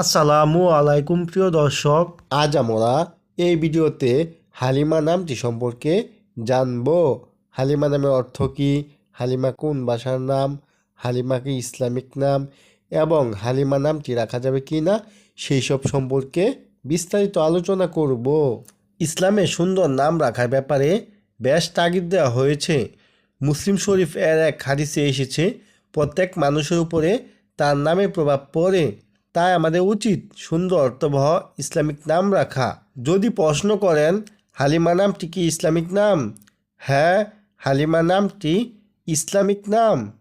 আসসালামু আলাইকুম, প্রিয় দর্শক। আজ আমরা এই ভিডিওতে হালিমা নামটি সম্পর্কে জানব। হালিমা নামের অর্থ কী? হালিমা কোন ভাষার নাম? হালিমা কি ইসলামিক নাম? এবং হালিমা নামটি রাখা যাবে কি না সেই সব সম্পর্কে বিস্তারিত আলোচনা করব। ইসলামে সুন্দর নাম রাখার ব্যাপারে বেশ তাগিদ দেওয়া হয়েছে। মুসলিম শরীফ এর এক হাদিসে এসেছে, প্রত্যেক মানুষের উপরে তার নামে প্রভাব পড়ে। তাই আমাদের উচিত সুন্দর অর্থবহ ইসলামিক নাম রাখা। যদি প্রশ্ন করেন, হালিমা নামটি কি ইসলামিক নাম? হ্যাঁ হালিমা নামটি ইসলামিক নাম।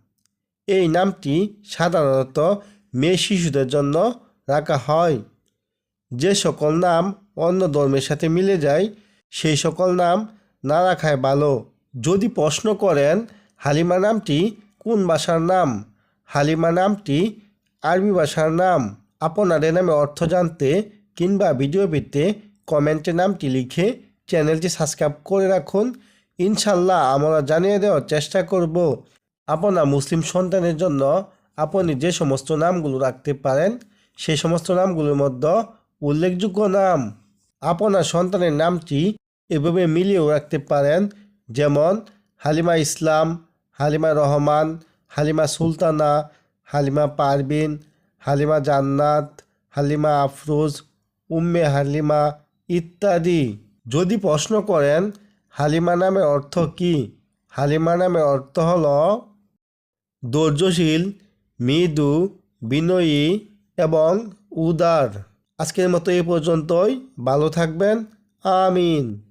এই নামটি সাধারণত মেয়ে শিশুদের জন্য রাখা হয়। যে সকল নাম অন্য ধর্মের সাথে মিলে যায়, সেই সকল নাম না রাখাই ভালো। যদি প্রশ্ন করেন, হালিমা নামটি কোন ভাষার নাম? হালিমা নামটি আরবি ভাষার নাম। আপনাদের নামে অর্থ জানতে কিংবা ভিডিও পেতে কমেন্টে নামটি লিখে চ্যানেলটি সাবস্ক্রাইব করে রাখুন। ইনশাল্লাহ আমরা জানিয়ে দেওয়ার চেষ্টা করব আপনার মুসলিম সন্তানের জন্য আপনি যে সমস্ত নামগুলো রাখতে পারেন সেই সমস্ত নামগুলোর মধ্যে উল্লেখযোগ্য নাম। আপনার সন্তানের নামটি এভাবে মিলিয়েও রাখতে পারেন, যেমন হালিমা ইসলাম, হালিমা রহমান, হালিমা সুলতানা, হালিমা পারবিন হালিমা জান্নাত, হালিমা আফরোজ, উম্মে হালিমা ইত্যাদি। যদি প্রশ্ন করেন, হালিমা নামের অর্থ কী? হালিমা নামের অর্থ হল ধৈর্যশীল, মৃদু, বিনয়ী এবং উদার। আজকের মতো এই পর্যন্তই। ভালো থাকবেন। আমিন।